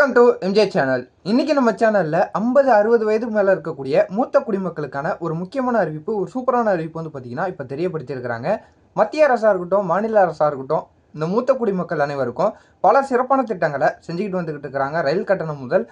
Welcome to MJ channel இன்னைக்கு நம்ம சேனலில் ஐம்பது அறுபது வயதுக்கு மேலே இருக்கக்கூடிய மூத்த குடிமக்களுக்கான ஒரு முக்கியமான அறிவிப்பு ஒரு சூப்பரான அறிவிப்பு வந்து பார்த்தீங்கன்னா இப்போ தெரியப்படுத்தியிருக்கிறாங்க. மத்திய அரசாக இருக்கட்டும் மாநில அரசாக இருக்கட்டும் இந்த மூத்த குடிமக்கள் அனைவருக்கும் பல சிறப்பான திட்டங்களை செஞ்சுக்கிட்டு வந்துக்கிட்டு இருக்கிறாங்க. ரயில் கட்டணம் முதல்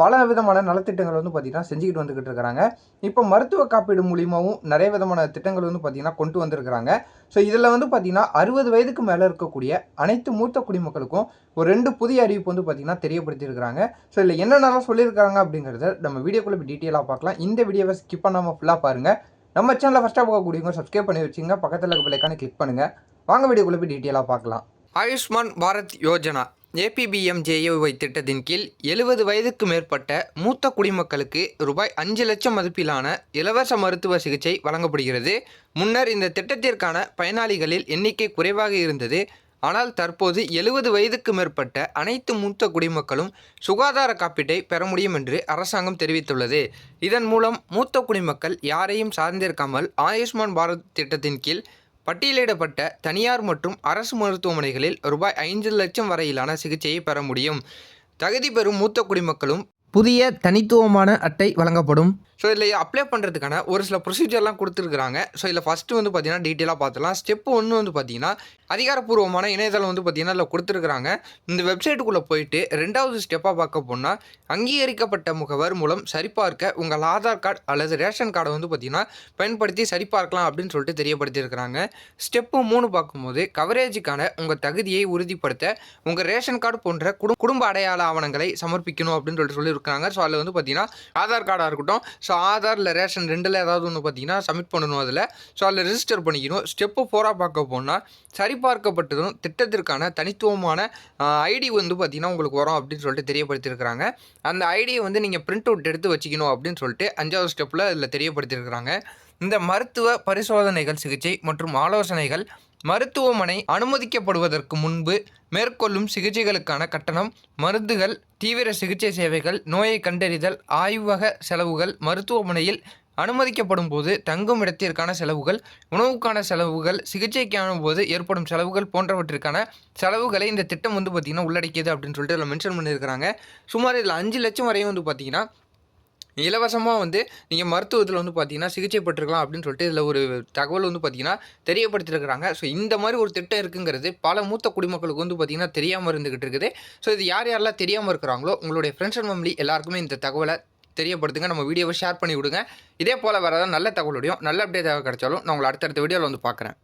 பல விதமான நலத்திட்டங்கள் வந்து பார்த்தீங்கன்னா செஞ்சுக்கிட்டு வந்துக்கிட்டு இருக்கிறாங்க. இப்போ மருத்துவ காப்பீடு மூலியமாகவும் நிறைய விதமான திட்டங்கள் வந்து பார்த்தீங்கன்னா கொண்டு வந்திருக்கிறாங்க. ஸோ இதில் வந்து பார்த்திங்கன்னா அறுபது வயதுக்கு மேலே இருக்கக்கூடிய அனைத்து மூத்த குடிமக்களுக்கும் ஒரு ரெண்டு புதிய அறிவிப்பு வந்து பார்த்தீங்கன்னா தெரியப்படுத்தியிருக்கிறாங்க. ஸோ இதில் என்னென்னலாம் சொல்லியிருக்காங்க அப்படிங்கிறத நம்ம வீடியோக்குள்ளே டீட்டெயிலாக பார்க்கலாம். இந்த வீடியோவை ஸ்கிப் பண்ணாமல் ஃபுல்லாக பாருங்கள் நம்ம சேனலில் ஃபஸ்ட்டாக பார்க்கக்கூடியவங்க சப்ஸ்கிரைப் பண்ணி வச்சுங்க பக்கத்தில் இருக்க பிள்ளைக்கான கிளிக் பண்ணுங்கள் வாங்க வீடியோக்குள்ள போய் டீட்டெயிலாக பார்க்கலாம். ஆயுஷ்மான் பாரத் யோஜனா ஏபிபிஎம்ஜேஏஒய் திட்டத்தின் கீழ் எழுபது வயதுக்கு மேற்பட்ட மூத்த குடிமக்களுக்கு ரூபாய் அஞ்சு லட்சம் மதிப்பிலான இலவச மருத்துவ சிகிச்சை வழங்கப்படுகிறது. முன்னர் இந்த திட்டத்திற்கான பயனாளிகளில் எண்ணிக்கை குறைவாக இருந்தது. ஆனால் தற்போது எழுபது வயதுக்கு மேற்பட்ட அனைத்து மூத்த குடிமக்களும் சுகாதார காப்பீட்டை பெற முடியும் என்று அரசாங்கம் தெரிவித்துள்ளது. இதன் மூலம் மூத்த குடிமக்கள் யாரையும் சார்ந்திருக்காமல் ஆயுஷ்மான் பாரத் திட்டத்தின் கீழ் பட்டியலிடப்பட்ட தனியார் மற்றும் அரசு மருத்துவமனைகளில் ரூபாய் ஐந்து லட்சம் வரையிலான சிகிச்சையை பெற முடியும். தகுதி பெறும் மூத்த குடிமக்களும் புதிய தனித்துவமான அட்டை வழங்கப்படும். ஸோ இதில் அப்ளை பண்ணுறதுக்கான ஒரு சில ப்ரொசீஜர்லாம் கொடுத்துருக்குறாங்க. ஸோ இதில் ஃபஸ்ட்டு வந்து பார்த்தீங்கன்னா டீட்டெயிலாக பார்த்துலாம் ஸ்டெப் ஒன்று வந்து பார்த்தீங்கன்னா அதிகாரப்பூர்வமான இணையதளம் வந்து பார்த்தீங்கன்னா இதில் கொடுத்துருக்குறாங்க. இந்த வெப்சைட்டுக்குள்ளே போயிட்டு ரெண்டாவது ஸ்டெப்பாக பார்க்க போனால் அங்கீகரிக்கப்பட்ட முகவர் மூலம் சரிபார்க்க உங்கள் ஆதார் கார்டு அல்லது ரேஷன் கார்டை வந்து பார்த்தீங்கன்னா பயன்படுத்தி சரிபார்க்கலாம் அப்படின்னு சொல்லிட்டு தெரியப்படுத்தியிருக்கிறாங்க. ஸ்டெப்பு மூணு பார்க்கும்போது கவரேஜுக்கான உங்கள் தகுதியை உறுதிப்படுத்த உங்கள் ரேஷன் கார்டு போன்ற குடும் குடும்ப அடையாள ஆவணங்களை சமர்ப்பிக்கணும் அப்படின்னு சொல்லிட்டு சொல்லியிருக்காங்க ஸோ அதில் வந்து பார்த்தீங்கன்னா ஆதார் கார்டாக இருக்கட்டும் ஸோ ஆதார் இல்லை ரேஷன் ரெண்டில் ஏதாவது ஒன்று பார்த்தீங்கன்னா சப்மிட் பண்ணணும் அதில். ஸோ அதில் ரிஜிஸ்டர் பண்ணிக்கணும். ஸ்டெப்பு ஃபோராக பார்க்க போனால் சரிபார்க்கப்பட்டதும் திட்டத்திற்கான தனித்துவமான ஐடி வந்து பார்த்தீங்கன்னா உங்களுக்கு வரும் அப்படின்னு சொல்லிட்டு தெரியப்படுத்தியிருக்கிறாங்க. அந்த ஐடியை வந்து நீங்கள் பிரிண்ட் அவுட் எடுத்து வச்சுக்கணும் அப்படின்னு சொல்லிட்டு அஞ்சாவது ஸ்டெப்பில் இதில் தெரியப்படுத்தியிருக்கிறாங்க. இந்த மருத்துவ பரிசோதனைகள் சிகிச்சை மற்றும் ஆலோசனைகள் மருத்துவமனை அனுமதிக்கப்படுவதற்கு முன்பு மேற்கொள்ளும் சிகிச்சைகளுக்கான கட்டணம் மருந்துகள் தீவிர சிகிச்சை சேவைகள் நோயை கண்டறிதல் ஆய்வக செலவுகள் மருத்துவமனையில் அனுமதிக்கப்படும் போது தங்கும் இடத்திற்கான செலவுகள் உணவுக்கான செலவுகள் சிகிச்சைக்கான போது ஏற்படும் செலவுகள் போன்றவற்றிற்கான செலவுகளை இந்த திட்டம் வந்து பார்த்திங்கன்னா உள்ளடக்கியது அப்படின்னு சொல்லிட்டு அதில் மென்ஷன் பண்ணியிருக்கிறாங்க. சுமார் இதில் அஞ்சு லட்சம் வரையும் வந்து பார்த்திங்கன்னா இலவசமாக வந்து நீங்கள் மருத்துவத்தில் வந்து பார்த்தீங்கன்னா சிகிச்சை பெற்றுக்கலாம் அப்படின்னு சொல்லிட்டு இதில் ஒரு தகவல் வந்து பார்த்தீங்கன்னா தெரியப்படுத்திருக்கிறாங்க ஸோ இந்த மாதிரி ஒரு திட்டம் இருக்குங்கிறது பல மூத்த குடிமக்களுக்கு வந்து பார்த்தீங்கன்னா தெரியாமல் இருந்துகிட்டு இருக்குது. ஸோ இது யார் யாரெல்லாம் தெரியாமல் இருக்கிறாங்களோ உங்களுடைய ஃப்ரெண்ட்ஸ் அண்ட் ஃபேமிலி எல்லாருக்குமே இந்த தகவலை தெரியப்படுத்துங்க. நம்ம வீடியோவை ஷேர் பண்ணி விடுங்க. இதே போல் வேறு நல்ல தகவலோடையும் நல்ல அப்டேட் கிடைச்சாலும் நான் உங்களை அடுத்தடுத்த வீடியோவில் வந்து பார்க்குறேன்